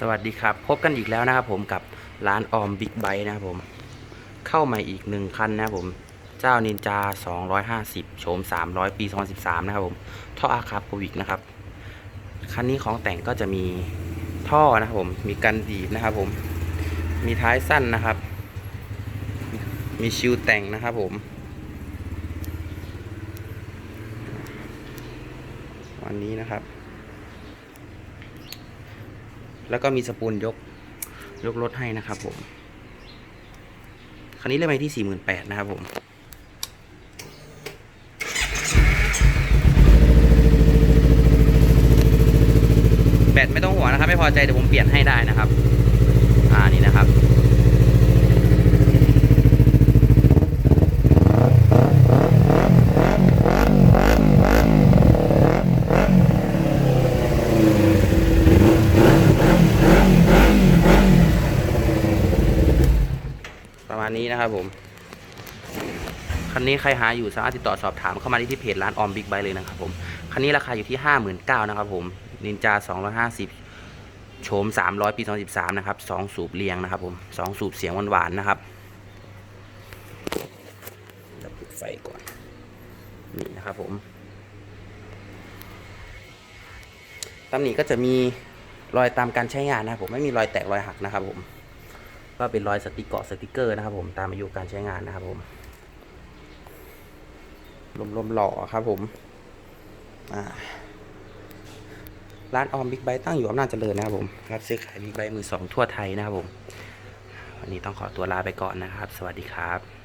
สวัสดีครับ พบกันอีกแล้วนะครับผมกับร้านออมบิ๊กไบค์นะครับผม เข้ามาอีกหนึ่งคันนะครับผม เจ้านินจา 250 โฉม 300 ปี 2013 นะครับผมท่ออาคาโปวิกนะครับ คันนี้ของแต่งก็จะมีท่อนะครับผม มีกันดีบนะครับผม มีท้ายสั้นนะครับ มีชิวแต่งนะครับผม วันนี้นะครับ แล้วก็มีสปูลยกยกรถให้นะครับผม คันนี้เลยไปที่ 48,000นะครับผมแบตไม่ต้องห่วงนะครับ ไม่พอใจเดี๋ยวผมเปลี่ยนให้ได้นะครับ อ่านี่นะครับ มาณนี้นะครับผม คันนี้ใครหาอยู่สามารถติดต่อสอบถามเข้ามาที่ที่เพจร้านออมบิ๊กไบเลยนะครับผม คันนี้ราคาอยู่ที่ 59,000นะครับผม นินจา 250 โฉม 300 ปี 2013 นะครับ 2 สูบเรียงนะครับผม 2 สูบเสียงหวานๆนะครับเดี๋ยวปิดไฟก่อน นี่นะครับผมตำหนิก็จะมีรอยตามการใช้งานนะครับผมไม่มีรอยแตกรอยหักนะครับผม ก็เป็นรอยสติกเกาะสติกเกอร์นะครับ ผมตามอายุการใช้งานนะครับผมลมๆหล่อครับผมร้านออมบิ๊กไบตั้งอยู่อำนาจเจริญนะครับผมรับซื้อขายบิ๊กไบมือสองทั่วไทยนะครับผม วันนี้ต้องขอตัวลาไปก่อนนะครับ สวัสดีครับ